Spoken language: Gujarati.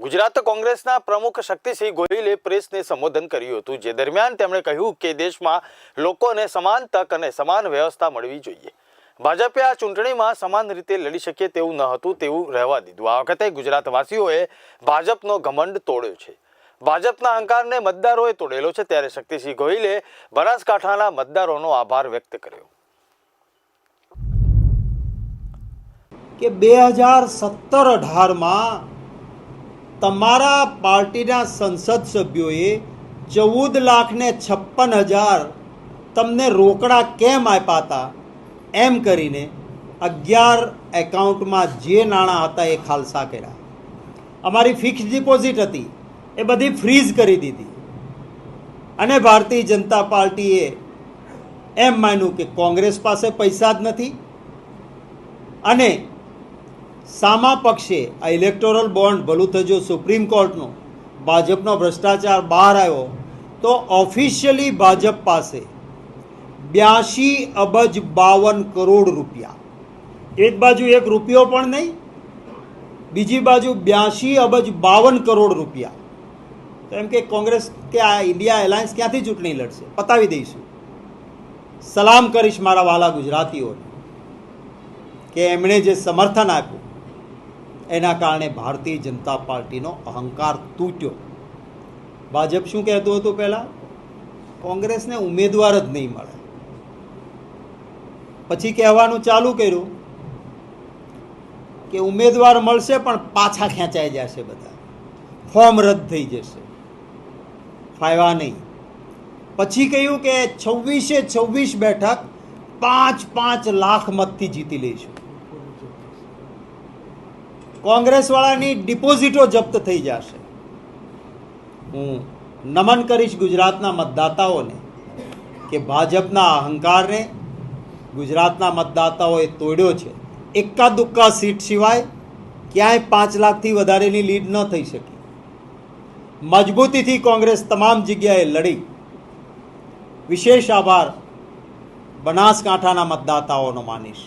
ગુજરાત કોંગ્રેસના પ્રમુખ શક્તિસિંહ ગોહિલે પ્રેસને સંબોધન કર્યું હતું, જે દરમિયાન તેમણે કહ્યું કે દેશમાં લોકોને સમાન તક અને સમાન વ્યવસ્થા મળવી જોઈએ. ભાજપે આ ચૂંટણીમાં સમાન રીતે લડી શકે તેવું ન હતું, તેવું રહેવા દીધું. આ વખતે ગુજરાતવાસીઓએ ભાજપનો ઘમંડ તોડ્યો છે. ભાજપના અહંકારને મતદારોએ તોડેલો છે, ત્યારે શક્તિસિંહ ગોહિલે બનાસકાંઠાના મતદારોનો આભાર વ્યક્ત કર્યો. કે બે હજાર સત્તર અઢારમાં તમારા પાર્ટીના સંસદ સભ્યોએ ચૌદ લાખને છપ્પન હજાર તમને રોકડા કેમ આપ્યા હતા? એમ કરીને અગિયાર એકાઉન્ટમાં જે નાણાં હતા એ ખાલસા કર્યા. અમારી ફિક્સ ડિપોઝિટ હતી. એ બધી ફ્રીઝ કરી દીધી. અને ભારતીય જનતા પાર્ટીએ એમ માન્યું કે કોંગ્રેસ પાસે પૈસા જ નથી. અને સામા પક્ષે આ ઇલેક્ટોરલ બોન્ડ ભલું થજો સુપ્રીમ કોર્ટનો ભાજપનો ભ્રષ્ટાચાર બહાર આવ્યો તો ઓફિશિયલી ભાજપ પાસે બ્યાસી અબજ બાવન કરોડ રૂપિયા. એક બાજુ એક રૂપિયો પણ નહીં, બીજી બાજુ બ્યાસી અબજ બાવન કરોડ રૂપિયા. તો એમ કે કોંગ્રેસ કે આ ઇન્ડિયા એલાયન્સ ક્યાંથી ચૂંટણી લડશે? પતાવી દઈશું. સલામ કરીશ મારા વાલા ગુજરાતીઓને કે એમણે જે સમર્થન આપ્યું એના કારણે ભારતીય જનતા પાર્ટીનો અહંકાર તૂટ્યો. ભાજપ શું કહેતું હતું પહેલાં? કોંગ્રેસને ઉમેદવાર જ નહીં મળે. પછી કહેવાનું ચાલુ કર્યું કે ઉમેદવાર મળશે પણ પાછા ખેંચાઈ જશે બધા. ફોર્મ રદ થઈ જશે. ફાયવા નહીં. પછી કહ્યું કે છવ્વીસે છવ્વીસ બેઠક પાંચ પાંચ લાખ મતથી જીતી લઈશું. કોંગ્રેસવાળાની ડિપોઝિટો જપ્ત થઈ જશે. હું નમન કરીશ ગુજરાતના મતદાતાઓને કે ભાજપના અહંકારને ગુજરાતના મતદાતાઓએ તોડ્યો છે. એક્કા દુક્કા સીટ સિવાય ક્યાંય પાંચ લાખથી વધારેની લીડ ન થઈ શકી. મજબૂતીથી કોંગ્રેસ તમામ જગ્યાએ લડી. વિશેષ આભાર બનાસકાંઠાના મતદાતાઓનો માનીશ.